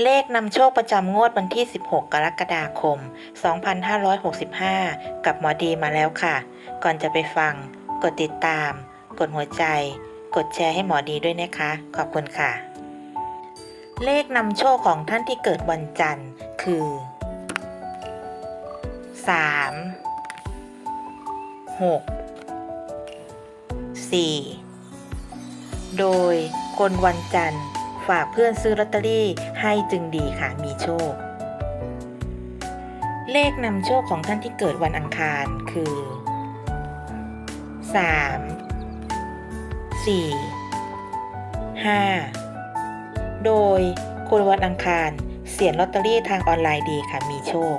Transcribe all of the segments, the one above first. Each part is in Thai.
เลขนำโชคประจำงวดวันที่ 16 กรกฎาคม 2565 กับหมอดีมาแล้วค่ะ ก่อนจะไปฟัง กดติดตาม กดหัวใจ กดแชร์ให้หมอดีด้วยนะคะ ขอบคุณค่ะ เลขนำโชคของท่านที่เกิดวันจันทร์คือ 3 6 4 โดยคนวันจันทร์ ฝากเพื่อนซื้อลอตเตอรี่ให้จึงดีค่ะมีโชค เลขนำโชคของท่านที่เกิดวันอังคารคือ 3 4 5 โดยคนวันอังคาร เสียลอตเตอรี่ทางออนไลน์ดีค่ะมีโชค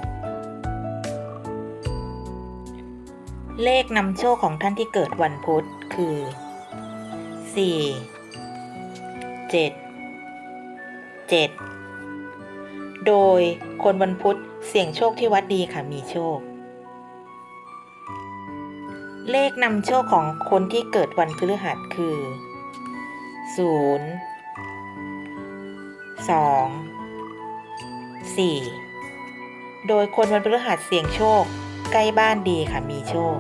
เลขนำโชคของท่านที่เกิดวันพุธคือสี่เจ็ดเจ็ดโดยคนวันพุธเสี่ยงโชคที่วัดดีค่ะมีโชค เลขนำโชคของคนที่เกิดวันพฤหัสคือศูนย์สองสี่โดยคนวันพฤหัสเสี่ยงโชค ใกล้บ้านดีค่ะมีโชค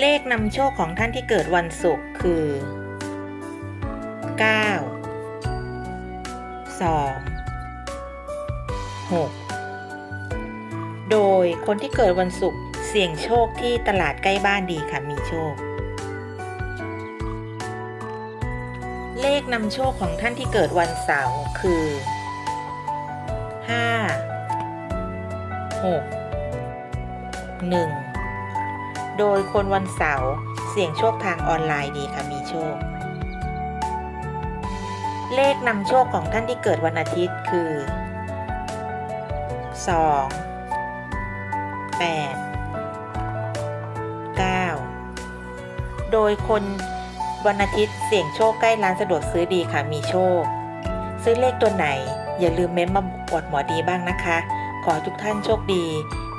เลขนำโชคของท่านที่เกิดวันศุกร์คือ 9 6 โดยคนที่เกิดวันศุกร์เสี่ยงโชคที่ตลาดใกล้บ้านดีค่ะมีโชค เลขนำโชคของท่านที่เกิดวันเสาร์คือ 5 6 1 โดยคนวันเสาร์เสี่ยงโชคทางออนไลน์ดีค่ะมีโชค เลขนำโชคของท่านที่เกิดวันอาทิตย์คือ 2 8 9 โดยคนวันอาทิตย์เสี่ยงโชคใกล้ร้านสะดวกซื้อดีค่ะมีโชค ซื้อเลขตัวไหน อย่าลืมเม้นมาอวดหมอดีบ้างนะคะ ขอทุกท่านโชคดี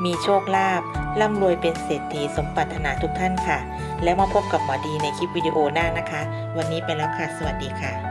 มีโชคลาภร่ำรวยเป็นเศรษฐีสมปรารถนาทุกท่านค่ะ แล้วมาพบกับหมอดีในคลิปวิดีโอหน้านะคะ วันนี้ไปแล้วค่ะ สวัสดีค่ะ